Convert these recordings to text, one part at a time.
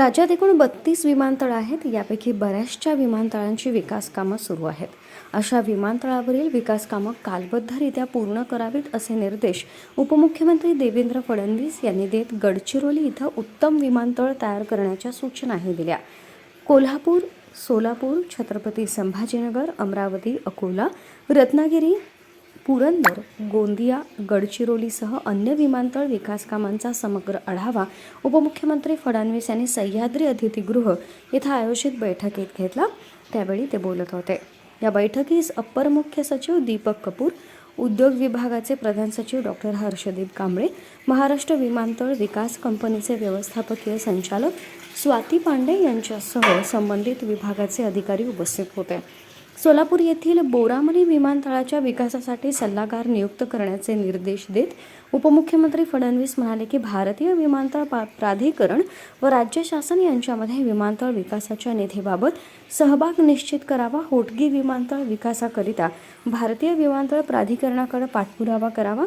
राज्यात एकूण बत्तीस विमानतळ आहेत. यापैकी बऱ्याचशा विमानतळांची विकासकामं सुरू आहेत. अशा विमानतळावरील विकासकामं कालबद्धरित्या पूर्ण करावीत असे निर्देश उपमुख्यमंत्री देवेंद्र फडणवीस यांनी देत गडचिरोली इथं उत्तम विमानतळ तयार करण्याच्या सूचनाही दिल्या. कोल्हापूर सोलापूर छत्रपती संभाजीनगर अमरावती अकोला रत्नागिरी पुरंदर गोंदिया गडचिरोलीसह अन्य विमानतळ विकास कामांचा समग्र आढावा उपमुख्यमंत्री फडणवीस यांनी सह्याद्री अतिथीगृह इथं आयोजित बैठकीत घेतला. त्यावेळी ते बोलत होते. या बैठकीस अप्पर मुख्य सचिव दीपक कपूर उद्योग विभागाचे प्रधान सचिव डॉक्टर हर्षदीप कांबळे महाराष्ट्र विमानतळ विकास कंपनीचे व्यवस्थापकीय संचालक स्वाती पांडे यांच्यासह संबंधित विभागाचे अधिकारी उपस्थित होते. सोलापूर येथील बोरामणी विमानतळाच्या विकासासाठी सल्लागार नियुक्त करण्याचे निर्देश देत उपमुख्यमंत्री फडणवीस म्हणाले की भारतीय विमानतळ पा प्राधिकरण व राज्य शासन यांच्यामध्ये विमानतळ विकासाच्या निधीबाबत सहभाग निश्चित करावा होटगी विमानतळ विकासाकरिता भारतीय विमानतळ प्राधिकरणाकडे पाठपुरावा करावा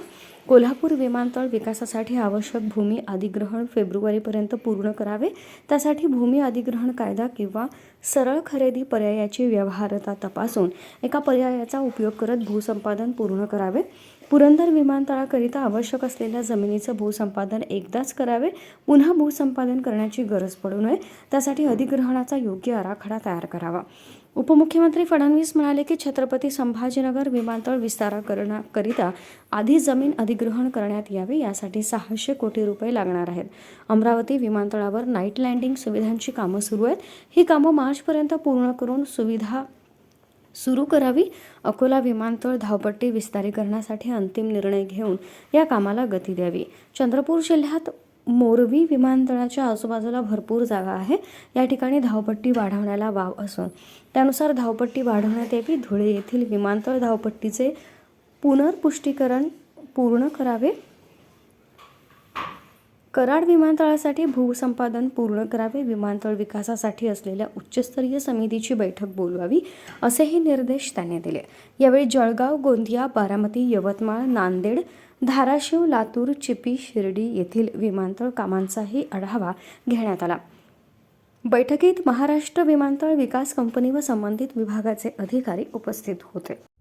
कोल्हापूर विमानतळ विकासासाठी आवश्यक भूमी अधिग्रहण फेब्रुवारीपर्यंत पूर्ण करावे त्यासाठी भूमी अधिग्रहण कायदा किंवा सरळ खरेदी पर्यायाची व्यवहारता तपास असून एका पर्यायाचा उपयोग करत भूसंपादन पूर्ण करावे. पुरंदर विमानतळाकरिता आवश्यक असलेल्या जमिनीचं भूसंपादन एकदाच करावे. पुन्हा भूसंपादन करण्याची गरज पडू नये. त्यासाठी अधिग्रहणाचा योग्य आराखडा तयार करावा. उपमुख्यमंत्री फडणवीस म्हणाले की छत्रपती संभाजीनगर विमानतळ विस्ताराकरणाकरिता आधी जमीन अधिग्रहण करण्यात यावे. यासाठी सहाशे कोटी रुपये लागणार आहेत. अमरावती विमानतळावर नाईट लँडिंग सुविधांची कामं सुरू आहेत. ही कामं मार्चपर्यंत पूर्ण करून सुविधा सुरू करावी. अकोला विमानतळ धावपट्टी विस्तारीकरणासाठी अंतिम निर्णय घेऊन या कामाला गती द्यावी. चंद्रपूर जिल्ह्यात मोरवी विमानतळाच्या आजूबाजूला भरपूर जागा आहे. या ठिकाणी धावपट्टी वाढवण्याला वाव असून त्यानुसार धावपट्टी वाढवण्यात यावी. धुळे येथील विमानतळ धावपट्टीचे पुनर्पुष्टीकरण पूर्ण करावे. कराड विमानतळासाठी भूसंपादन पूर्ण करावे विमानतळ विकासासाठी असलेल्या उच्चस्तरीय समितीची बैठक बोलवावी असेही निर्देश त्यांनी दिले. यावेळी जळगाव गोंदिया बारामती यवतमाळ नांदेड धाराशिव लातूर चिपी शिर्डी येथील विमानतळ कामांचाही आढावा घेण्यात आला. बैठकीत महाराष्ट्र विमानतळ विकास कंपनी व संबंधित विभागाचे अधिकारी उपस्थित होते.